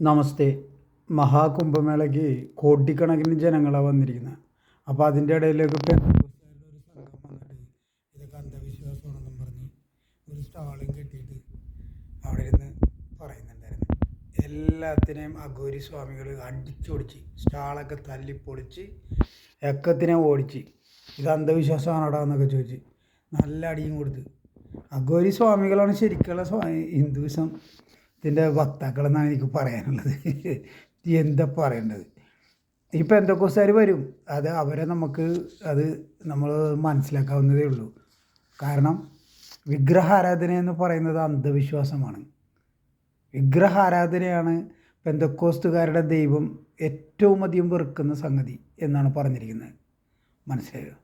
നമസ്തേ. മഹാകുംഭമേളയ്ക്ക് കോടിക്കണക്കിന് ജനങ്ങളാണ് വന്നിരിക്കുന്നത് അപ്പോൾ അതിന്റെ ഇടയിലേക്ക് ഒരു സംഘം വന്നിട്ട് ഇതൊക്കെ അന്ധവിശ്വാസമാണെന്നും പറഞ്ഞ് ഒരു സ്റ്റാളും കെട്ടിയിട്ട് അവിടെ ഇരുന്ന് പറയുന്നുണ്ടായിരുന്നു. എല്ലാത്തിനെയും അഘോരി സ്വാമികൾ അടിച്ചൊടിച്ച് സ്റ്റാളൊക്കെ തല്ലിപ്പൊളിച്ച് എക്കത്തിനെ ഓടിച്ച് ഇത് അന്ധവിശ്വാസമാണോടാ എന്നൊക്കെ ചോദിച്ച് നല്ല അടിയും കൊടുത്ത്. അഘോരി സ്വാമികളാണ് ശരിക്കുള്ള സ്വാമി ഹിന്ദുവിസത്തിന്റെ വക്താക്കളെന്നാണ് എനിക്ക് പറയാനുള്ളത്. എന്താ പറയേണ്ടത്? ഈ പെന്തക്കോസ്തുകാർ വരും? അത് അവരെ നമുക്ക് അത് നമ്മൾ മനസ്സിലാക്കാവുന്നതേ ഉള്ളൂ. കാരണം വിഗ്രഹാരാധന എന്ന് പറയുന്നത് അന്ധവിശ്വാസമാണ്. വിഗ്രഹാരാധനയാണ് പെന്തക്കോസ്തുകാരുടെ ദൈവം ഏറ്റവും അധികം വെറുക്കുന്ന സംഗതി എന്നാണ് പറഞ്ഞിരിക്കുന്നത്. മനസ്സിലായോ?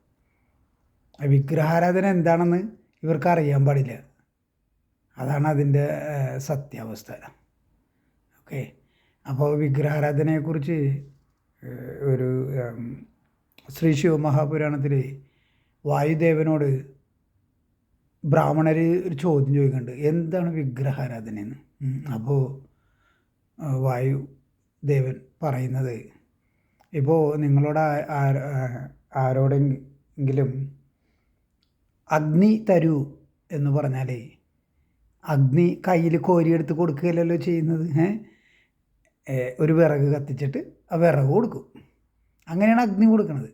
വിഗ്രഹാരാധന എന്താണെന്ന് ഇവർക്ക് അറിയാൻ പാടില്ല. അതാണ് അതിന്റെ സത്യാവസ്ഥ. ഓക്കെ. അപ്പോൾ വിഗ്രഹാരാധനയെക്കുറിച്ച് ഒരു ശ്രീ ശിവ ശിവമഹാപുരാണത്തിൽ വായുദേവനോട് ബ്രാഹ്മണർ ഒരു ചോദ്യം ചോദിക്കുന്നുണ്ട്. എന്താണ് വിഗ്രഹാരാധനയെന്ന്? അപ്പോൾ വായുദേവൻ വായു ദേവൻ പറയുന്നത് ഇപ്പോൾ നിങ്ങളോട് ആരോടെങ്കിലും അഗ്നി തരൂ എന്ന് പറഞ്ഞാൽ അഗ്നി കയ്യിൽ കോരിയെടുത്ത് കൊടുക്കുകയല്ലല്ലോ ചെയ്യുന്നത് ഒരു വിറക് കത്തിച്ചിട്ട് ആ വിറക് കൊടുക്കും. അങ്ങനെയാണ് അഗ്നി കൊടുക്കുന്നത്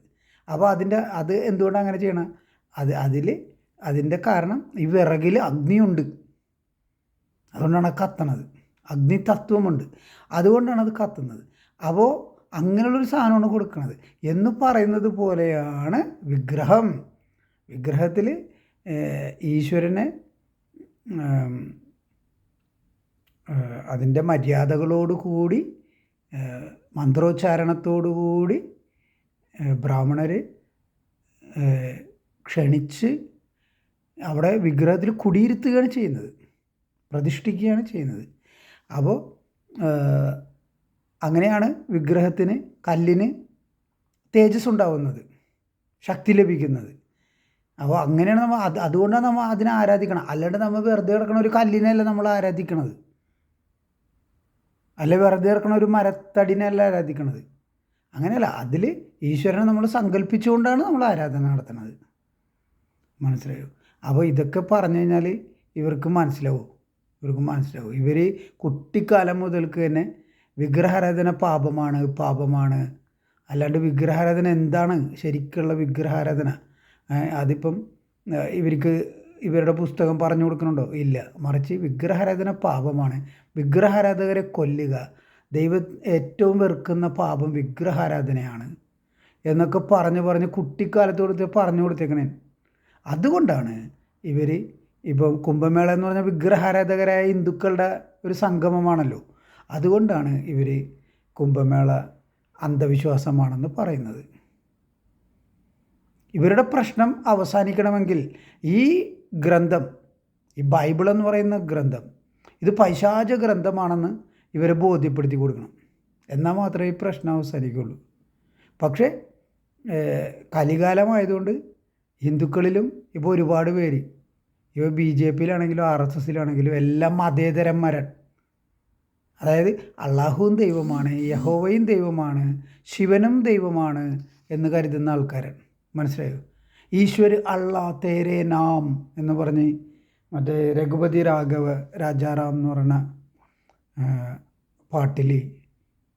അപ്പോൾ അതിന്റെ അത് എന്തുകൊണ്ടാണ് അങ്ങനെ ചെയ്യണം? അത് അതിൽ അതിന്റെ കാരണം ഈ വിറകിൽ അഗ്നിയുണ്ട്. അതുകൊണ്ടാണ് അത് കത്തണത്. അഗ്നി തത്വമുണ്ട്. അതുകൊണ്ടാണ് അത് കത്തുന്നത്. അപ്പോൾ അങ്ങനെയുള്ളൊരു സാധനമാണ് കൊടുക്കുന്നത് എന്ന് പറയുന്നത് പോലെയാണ് വിഗ്രഹം. വിഗ്രഹത്തിൽ ഈശ്വരനെ അതിന്റെ മര്യാദകളോട് കൂടി ഏഹ്, മന്ത്രോച്ചാരണത്തോടു കൂടി ബ്രാഹ്മണർ ക്ഷണിച്ച് അവിടെ വിഗ്രഹത്തിൽ കുടിയിരുത്തുകയാണ് ചെയ്യുന്നത്. പ്രതിഷ്ഠിക്കുകയാണ് ചെയ്യുന്നത്. അപ്പോൾ അങ്ങനെയാണ് വിഗ്രഹത്തിന് കല്ലിന് തേജസ് ഉണ്ടാവുന്നത് ശക്തി ലഭിക്കുന്നത്. അപ്പോൾ അങ്ങനെയാണ് നമ്മൾ അത് അതുകൊണ്ടാണ് നമ്മൾ അതിനെ ആരാധിക്കണം. അല്ലാണ്ട് നമ്മൾ വെറുതെ കിടക്കണ ഒരു കല്ലിനെയല്ല നമ്മൾ ആരാധിക്കണത്. അല്ല വെറുതെ കിടക്കണ ഒരു മരത്തടിനെയല്ല ആരാധിക്കണത്. അങ്ങനെയല്ല അതിൽ ഈശ്വരനെ നമ്മൾ സങ്കല്പിച്ചുകൊണ്ടാണ് നമ്മൾ ആരാധന നടത്തുന്നത്. മനസ്സിലായോ? അപ്പോൾ ഇതൊക്കെ പറഞ്ഞു കഴിഞ്ഞാൽ ഇവർക്ക് മനസ്സിലാവും? ഇവർക്ക് മനസ്സിലാവും? ഇവർ കുട്ടിക്കാലം മുതൽക്ക് തന്നെ വിഗ്രഹാരാധന പാപമാണ് പാപമാണ്. അല്ലാണ്ട് വിഗ്രഹാരാധന എന്താണ്? ശരിക്കുള്ള വിഗ്രഹാരാധന? അതിപ്പം ഇവർക്ക് ഇവരുടെ പുസ്തകം പറഞ്ഞു കൊടുക്കണുണ്ടോ? ഇല്ല. മറിച്ച് വിഗ്രഹാരാധന പാപമാണ്. വിഗ്രഹാരാധകരെ കൊല്ലുക ദൈവ ഏറ്റവും വെറുക്കുന്ന പാപം വിഗ്രഹാരാധനയാണ് എന്നൊക്കെ പറഞ്ഞ് പറഞ്ഞ് കുട്ടിക്കാലത്ത് കൊടുത്ത് പറഞ്ഞു കൊടുത്തേക്കണേ. അതുകൊണ്ടാണ് ഇവർ ഇപ്പം കുംഭമേള എന്ന് പറഞ്ഞാൽ വിഗ്രഹാരാധകരായ ഹിന്ദുക്കളുടെ ഒരു സംഗമമാണല്ലോ. അതുകൊണ്ടാണ് ഇവർ കുംഭമേള അന്ധവിശ്വാസമാണെന്ന് പറയുന്നത്. ഇവരുടെ പ്രശ്നം അവസാനിക്കണമെങ്കിൽ ഈ ഗ്രന്ഥം ഈ ബൈബിൾ എന്ന് പറയുന്ന ഗ്രന്ഥം ഇത് പൈശാച ഗ്രന്ഥമാണെന്ന് ഇവരെ ബോധ്യപ്പെടുത്തി കൊടുക്കണം. എന്നാൽ മാത്രമേ ഈ പ്രശ്നം അവസാനിക്കുള്ളൂ പക്ഷേ കലികാലമായതുകൊണ്ട് ഹിന്ദുക്കളിലും ഇപ്പോൾ ഒരുപാട് പേര് ഇപ്പോൾ ബി ജെ പിയിലാണെങ്കിലും ആർ എസ് എസിലാണെങ്കിലും എല്ലാം മതേതരന്മാരാണ്. അതായത് അള്ളാഹുവും ദൈവമാണ് യഹോവയും ദൈവമാണ് ശിവനും ദൈവമാണ് എന്ന് കരുതുന്ന ആൾക്കാരാണ്. മനസ്സിലായോ? ഈശ്വർ അള്ളാ തേരേ നാം എന്ന് പറഞ്ഞ് മറ്റേ രഘുപതി രാഘവ രാജാറാം എന്ന് പറയുന്ന പാട്ടിൽ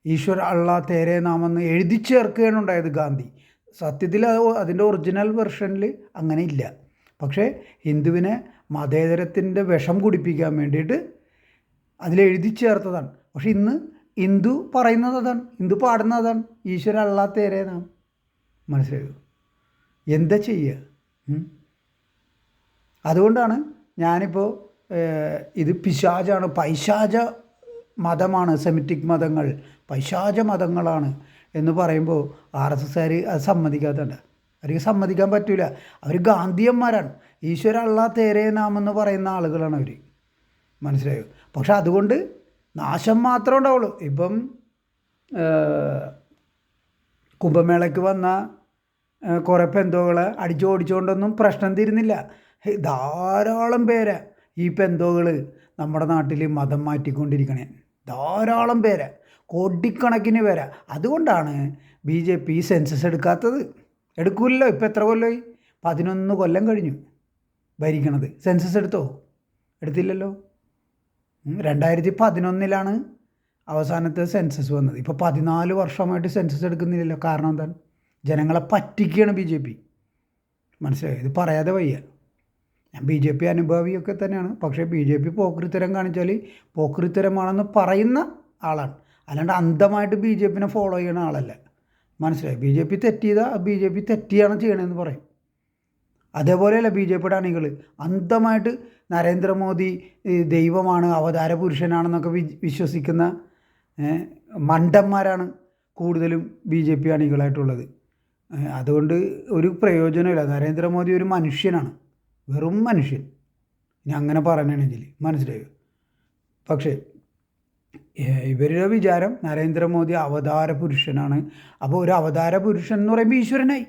ഈശ്വർ അള്ളാ തേരേ നാം എന്ന് എഴുതി ചേർക്കുകയാണ് ഉണ്ടായത് ഗാന്ധി. സത്യത്തിൽ അത് അതിന്റെ ഒറിജിനൽ വെർഷനിൽ അങ്ങനെ ഇല്ല. പക്ഷേ ഹിന്ദുവിനെ മതേതരത്തിന്റെ വിഷം കുടിപ്പിക്കാൻ വേണ്ടിയിട്ട് അതിലെഴുതി ചേർത്തതാണ്. പക്ഷെ ഇന്ന് ഹിന്ദു പറയുന്നത് അതാണ് ഹിന്ദു പാടുന്നത് അതാണ് ഈശ്വര അള്ളാത്തേരെ നാം. മനസ്സിലായോ? എന്താ ചെയ്യുക? അതുകൊണ്ടാണ് ഞാനിപ്പോൾ ഇത് പിശാചാണ് പൈശാച മതമാണ് സെമിറ്റിക് മതങ്ങൾ പൈശാച മതങ്ങളാണ് എന്ന് പറയുമ്പോൾ ആർ എസ് എസ്സുകാർ അത് സമ്മതിക്കാത്തതുണ്ട്. അവർക്ക് സമ്മതിക്കാൻ പറ്റില്ല അവർ ഗാന്ധിയന്മാരാണ്. ഈശ്വര അള്ളാ തേരേ നാം എന്ന് പറയുന്ന ആളുകളാണ് അവർ മനസ്സിലായോ? പക്ഷെ അതുകൊണ്ട് നാശം മാത്രമേ ഉണ്ടാവുള്ളൂ. ഇപ്പം കുംഭമേളയ്ക്ക് വന്ന കുറേ പെന്തോകളെ അടിച്ചു ഓടിച്ചുകൊണ്ടൊന്നും പ്രശ്നം തീരുന്നില്ല. ധാരാളം പേരെ ഈ പെന്തോകൾ നമ്മുടെ നാട്ടിൽ മതം മാറ്റിക്കൊണ്ടിരിക്കണേ. ധാരാളം പേരെ കോടിക്കണക്കിന് പേരെ. അതുകൊണ്ടാണ് ബി ജെ പി സെൻസസ് എടുക്കാത്തത്. എടുക്കൂലല്ലോ ഇപ്പം എത്ര കൊല്ലമായി പതിനൊന്ന് കൊല്ലം കഴിഞ്ഞു ഭരിക്കണത്. സെൻസസ് എടുത്തോ? എടുത്തില്ലല്ലോ. രണ്ടായിരത്തി പതിനൊന്നിലാണ് അവസാനത്തെ സെൻസസ് വന്നത്. ഇപ്പോൾ പതിനാല് വർഷമായിട്ട് സെൻസസ് എടുക്കുന്നില്ലല്ലോ. കാരണം എന്താണ്? ജനങ്ങളെ പറ്റിക്കുകയാണ് ബി ജെ പി. മനസ്സിലായി? ഇത് പറയാതെ വയ്യ. ഞാൻ ബി ജെ പി അനുഭാവിയൊക്കെ തന്നെയാണ്. പക്ഷേ ബി ജെ പി പോക്രിത്തരം കാണിച്ചാൽ പോക്രിത്തരമാണെന്ന് പറയുന്ന ആളാണ്. അല്ലാണ്ട് അന്ധമായിട്ട് ബി ജെ പിനെ ഫോളോ ചെയ്യുന്ന ആളല്ല. മനസ്സിലായി? ബി ജെ പി തെറ്റിയതാ ബി ജെ പി തെറ്റിയാണ് ചെയ്യണമെന്ന് പറയും. അതേപോലെയല്ല ബി ജെ പിയുടെ അണികൾ അന്ധമായിട്ട് നരേന്ദ്രമോദി ദൈവമാണ് അവതാര പുരുഷനാണെന്നൊക്കെ വിശ്വസിക്കുന്ന മണ്ടന്മാരാണ് കൂടുതലും ബി ജെ പി അണികളായിട്ടുള്ളത്. അതുകൊണ്ട് ഒരു പ്രയോജനമില്ല. നരേന്ദ്രമോദി ഒരു മനുഷ്യനാണ്. വെറും മനുഷ്യൻ. ഇനി അങ്ങനെ പറയണമെങ്കിൽ മനസ്സിലായോ? പക്ഷേ ഇവരുടെ വിചാരം നരേന്ദ്രമോദി അവതാര പുരുഷനാണ്. അപ്പോൾ ഒരു അവതാര പുരുഷൻ എന്ന് പറയുമ്പോൾ ഈശ്വരനായി.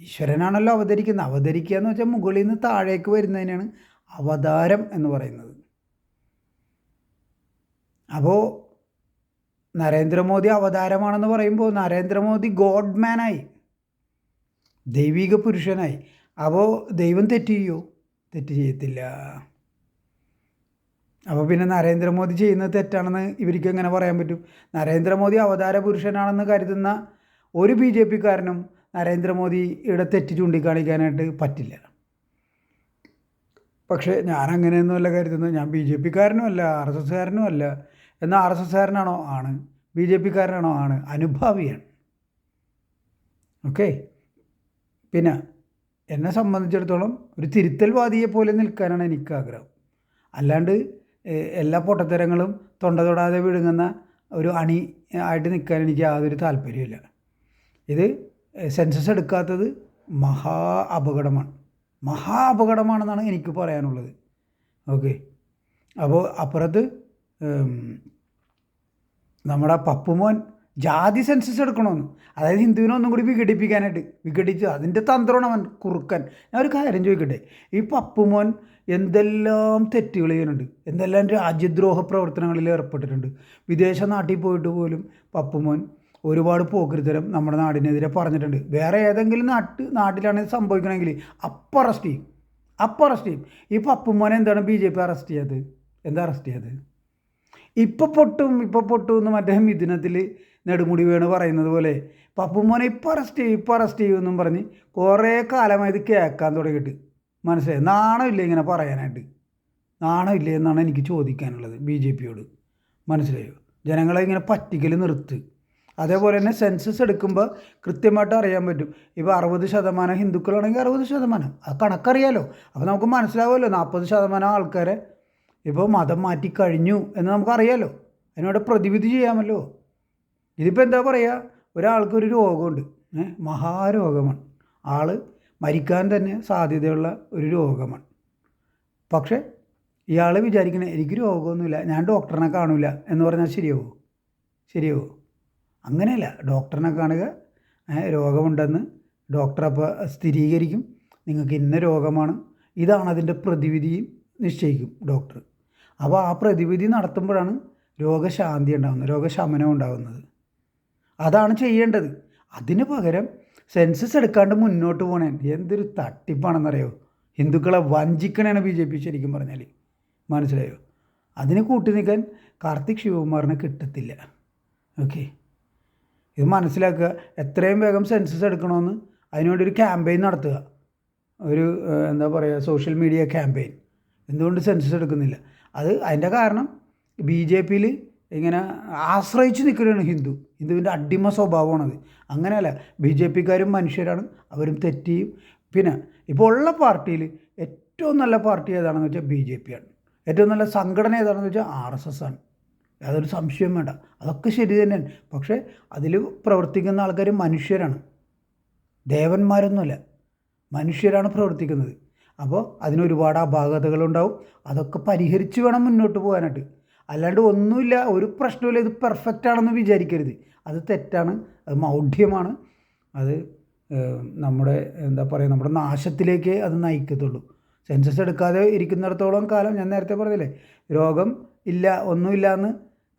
ഈശ്വരനാണല്ലോ അവതരിക്കുന്നത്. അവതരിക്കുക എന്ന് വെച്ചാൽ മുകളിൽ നിന്ന് താഴേക്ക് വരുന്നതിനാണ് അവതാരം എന്ന് പറയുന്നത്. അപ്പോൾ നരേന്ദ്രമോദി അവതാരമാണെന്ന് പറയുമ്പോൾ നരേന്ദ്രമോദി ഗോഡ് മാനായി ദൈവിക പുരുഷനായി. അപ്പോൾ ദൈവം തെറ്റ് ചെയ്യോ? തെറ്റ് ചെയ്യത്തില്ല. അപ്പോൾ പിന്നെ നരേന്ദ്രമോദി ചെയ്യുന്നത് തെറ്റാണെന്ന് ഇവർക്ക് എങ്ങനെ പറയാൻ പറ്റും? നരേന്ദ്രമോദി അവതാര പുരുഷനാണെന്ന് കരുതുന്ന ഒരു ബി ജെ പിക്കാരനും നരേന്ദ്രമോദിയുടെ തെറ്റ് ചൂണ്ടിക്കാണിക്കാനായിട്ട് പറ്റില്ല. പക്ഷേ ഞാൻ അങ്ങനെയൊന്നുമല്ല കരുതുന്നത്. ഞാൻ ബി ജെ പിക്കാരനും അല്ല ആർ എസ് എസ്കാരനും അല്ല എന്നാൽ ആർ എസ് എസ്സുകാരനാണോ ആണ്. ബി ജെ പിക്കാരനാണോ? ആണ്. അനുഭാവിയാണ്. ഓക്കെ? പിന്നെ എന്നെ സംബന്ധിച്ചിടത്തോളം ഒരു തിരുത്തൽവാദിയെ പോലെ നിൽക്കാനാണ് എനിക്ക് ആഗ്രഹം അല്ലാണ്ട് എല്ലാ പൊട്ടത്തരങ്ങളും തൊണ്ട തൊടാതെ വിഴുങ്ങുന്ന ഒരു അണി ആയിട്ട് നിൽക്കാൻ എനിക്ക് യാതൊരു താല്പര്യമില്ല ഇത് സെൻസസ് എടുക്കാത്തത് മഹാ അപകടമാണ്. മഹാ അപകടമാണെന്നാണ് എനിക്ക് പറയാനുള്ളത്. ഓക്കെ? അപ്പോൾ അപ്പുറത്ത് നമ്മുടെ പപ്പുമോൻ ജാതി സെൻസസ് എടുക്കണമെന്ന് അതായത് ഹിന്ദുവിനെ ഒന്നും കൂടി വിഘടിപ്പിക്കാനായിട്ട്. വിഘടിച്ച് അതിന്റെ തന്ത്രമാണ് അവൻ കുറുക്കൻ. ഞാൻ ഒരു കാര്യം ചോദിക്കട്ടെ? ഈ പപ്പുമോൻ എന്തെല്ലാം തെറ്റുകൾ ചെയ്യുന്നുണ്ട്? എന്തെല്ലാം രാജ്യദ്രോഹ പ്രവർത്തനങ്ങളിൽ ഏർപ്പെട്ടിട്ടുണ്ട്? വിദേശ നാട്ടിൽ പോയിട്ട് പോലും പപ്പുമോൻ ഒരുപാട് പോക്കരുത്തരം നമ്മുടെ നാടിനെതിരെ പറഞ്ഞിട്ടുണ്ട്. വേറെ ഏതെങ്കിലും നാട്ട് നാട്ടിലാണ് ഇത് സംഭവിക്കണമെങ്കിൽ അപ്പം അറസ്റ്റ് ചെയ്യും. അപ്പം അറസ്റ്റ് ചെയ്യും. ഈ പപ്പുമോനെ എന്താണ് ബി ജെ പി അറസ്റ്റ് ചെയ്യാത്തത്? എന്താ അറസ്റ്റ് ചെയ്യാത്തത്? ഇപ്പം പൊട്ടും ഇപ്പം പൊട്ടും എന്ന് മറ്റേ മിഥുനത്തിൽ നെടുമുടി വേണു പറയുന്നത് പോലെ പപ്പുമോനെ ഇപ്പം അറസ്റ്റ് ചെയ്യും ഇപ്പം അറസ്റ്റ് ചെയ്യും എന്നും പറഞ്ഞ് കുറേ കാലമായി ഇത് കേൾക്കാൻ തുടങ്ങിയിട്ട്. മനസ്സിലായി? നാണമില്ല ഇങ്ങനെ പറയാനായിട്ട്? നാണമില്ല എന്നാണ് എനിക്ക് ചോദിക്കാനുള്ളത് ബി ജെ പിയോട്. മനസ്സിലായോ? ജനങ്ങളെ ഇങ്ങനെ പറ്റിക്കൽ നിർത്ത്. അതേപോലെ തന്നെ സെൻസസ് എടുക്കുമ്പോൾ കൃത്യമായിട്ട് അറിയാൻ പറ്റും. ഇപ്പോൾ അറുപത് ശതമാനം ഹിന്ദുക്കളാണെങ്കിൽ അറുപത് ശതമാനം. അത് കണക്കറിയാലോ? അപ്പോൾ നമുക്ക് മനസ്സിലാവുമല്ലോ നാൽപ്പത് ശതമാനം ആൾക്കാരെ ഇപ്പോൾ മതം മാറ്റി കഴിഞ്ഞു എന്ന് നമുക്കറിയാമല്ലോ അതിനോട് പ്രതിവിധി ചെയ്യാമല്ലോ. ഇതിപ്പോൾ എന്താ പറയുക ഒരാൾക്കൊരു രോഗമുണ്ട്. മഹാരോഗമാണ്. ആൾ മരിക്കാൻ തന്നെ സാധ്യതയുള്ള ഒരു രോഗമാണ്. പക്ഷേ ഇയാൾ വിചാരിക്കണേ എനിക്ക് രോഗമൊന്നുമില്ല. ഞാൻ ഡോക്ടറിനെ കാണില്ല എന്ന് പറഞ്ഞാൽ ശരിയാവോ? ശരിയാവോ? അങ്ങനെയല്ല. ഡോക്ടറിനെ കാണുക രോഗമുണ്ടെന്ന് ഡോക്ടർ അപ്പോൾ സ്ഥിരീകരിക്കും. നിങ്ങൾക്ക് ഇന്ന രോഗമാണ്. ഇതാണ് അതിന്റെ പ്രതിവിധിയും നിശ്ചയിക്കും ഡോക്ടർ. അപ്പോൾ ആ പ്രതിവിധി നടത്തുമ്പോഴാണ് രോഗശാന്തി ഉണ്ടാകുന്നത് രോഗശമനം ഉണ്ടാകുന്നത്. അതാണ് ചെയ്യേണ്ടത്. അതിന് പകരം സെൻസസ് എടുക്കാണ്ട് മുന്നോട്ട് പോകണേ എന്തൊരു തട്ടിപ്പാണെന്നറിയോ? ഹിന്ദുക്കളെ വഞ്ചിക്കണേണ് ബി ജെ പി ശരിക്കും പറഞ്ഞാൽ മനസ്സിലായോ? അതിന് കൂട്ടി നിൽക്കാൻ കാർത്തിക് ശിവകുമാറിനെ കിട്ടത്തില്ല. ഓക്കെ. ഇത് മനസ്സിലാക്കുക. എത്രയും വേഗം സെൻസസ് എടുക്കണമെന്ന് അതിനുവേണ്ടി ഒരു ക്യാമ്പയിൻ നടത്തുക. ഒരു എന്താ പറയുക സോഷ്യൽ മീഡിയ ക്യാമ്പയിൻ. എന്തുകൊണ്ട് സെൻസസ് എടുക്കുന്നില്ല? അത് അതിന്റെ കാരണം ബി ജെ പിയിൽ ഇങ്ങനെ ആശ്രയിച്ച് നിൽക്കുകയാണ് ഹിന്ദു. ഹിന്ദുവിന്റെ അടിമ സ്വഭാവമാണത്. അങ്ങനെയല്ല ബി ജെ പിക്കാരും മനുഷ്യരാണ് അവരും തെറ്റിയും പിന്നെ ഇപ്പോൾ ഉള്ള പാർട്ടിയിൽ ഏറ്റവും നല്ല പാർട്ടി ഏതാണെന്ന് വെച്ചാൽ ബി ജെ പി ആണ് ഏറ്റവും നല്ല സംഘടന ഏതാണെന്ന് വെച്ചാൽ ആർ എസ് എസ് ആണ്. യാതൊരു സംശയം വേണ്ട. അതൊക്കെ ശരി തന്നെയാണ്. പക്ഷേ അതിൽ പ്രവർത്തിക്കുന്ന ആൾക്കാർ മനുഷ്യരാണ്. ദേവന്മാരൊന്നുമല്ല. മനുഷ്യരാണ് പ്രവർത്തിക്കുന്നത്. അപ്പോൾ അതിനൊരുപാട് അപാകതകളുണ്ടാവും. അതൊക്കെ പരിഹരിച്ച് വേണം മുന്നോട്ട് പോകാനായിട്ട്. അല്ലാണ്ട് ഒന്നുമില്ല ഒരു പ്രശ്നമില്ല ഇത് പെർഫെക്റ്റ് ആണെന്ന് വിചാരിക്കരുത്. അത് തെറ്റാണ് അത് മൗഢ്യമാണ്. അത് നമ്മുടെ എന്താ പറയുക നമ്മുടെ നാശത്തിലേക്ക് അത് നയിക്കത്തുള്ളൂ. സെൻസസ് എടുക്കാതെ ഇരിക്കുന്നിടത്തോളം കാലം ഞാൻ നേരത്തെ പറഞ്ഞില്ലേ രോഗം ഇല്ല ഒന്നുമില്ല എന്ന്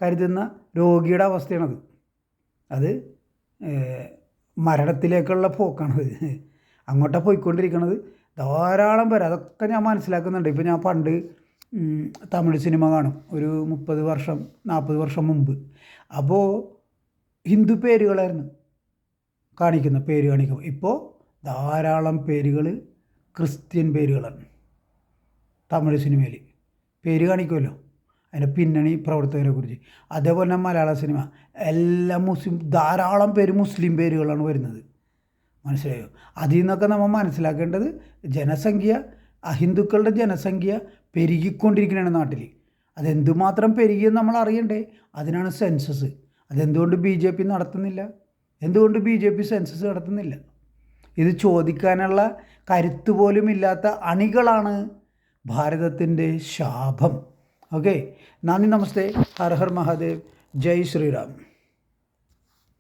കരുതുന്ന രോഗിയുടെ അവസ്ഥയാണത്. അത് മരണത്തിലേക്കുള്ള പോക്കാണത്. അങ്ങോട്ടാണ് പോയിക്കൊണ്ടിരിക്കണത്. ധാരാളം പേര് അതൊക്കെ ഞാൻ മനസ്സിലാക്കുന്നുണ്ട്. ഇപ്പോൾ ഞാൻ പണ്ട് തമിഴ് സിനിമ കാണും. ഒരു മുപ്പത് വർഷം നാൽപ്പത് വർഷം മുമ്പ്. അപ്പോൾ ഹിന്ദു പേരുകളായിരുന്നു കാണിക്കുന്ന പേര് കാണിക്കും ഇപ്പോൾ ധാരാളം പേരുകൾ ക്രിസ്ത്യൻ പേരുകളാണ് തമിഴ് സിനിമയിൽ പേര് കാണിക്കുമല്ലോ. അതിന്റെ പിന്നണി പ്രവർത്തകരെ കുറിച്ച്. അതേപോലെ തന്നെ മലയാള സിനിമ. എല്ലാ മുസ്ലിം ധാരാളം പേര് മുസ്ലിം പേരുകളാണ് വരുന്നത്. മനസ്സിലായോ? അതിൽ നിന്നൊക്കെ നമ്മൾ മനസ്സിലാക്കേണ്ടത് ജനസംഖ്യ അഹിന്ദുക്കളുടെ ജനസംഖ്യ പെരുകിക്കൊണ്ടിരിക്കുകയാണ് നാട്ടിൽ. അതെന്തുമാത്രം പെരുകിയെന്ന് നമ്മൾ അറിയണ്ടേ? അതിനാണ് സെൻസസ്. അതെന്തുകൊണ്ട് ബി ജെ പി നടത്തുന്നില്ല? എന്തുകൊണ്ട് ബി ജെ പി സെൻസസ് നടത്തുന്നില്ല? ഇത് ചോദിക്കാനുള്ള കരുത്ത് പോലും ഇല്ലാത്ത അണികളാണ് ഭാരതത്തിന്റെ ശാപം. ഓക്കെ? നന്ദി നമസ്തേ. ഹർ ഹർ മഹാദേവ്. ജയ് ശ്രീറാം.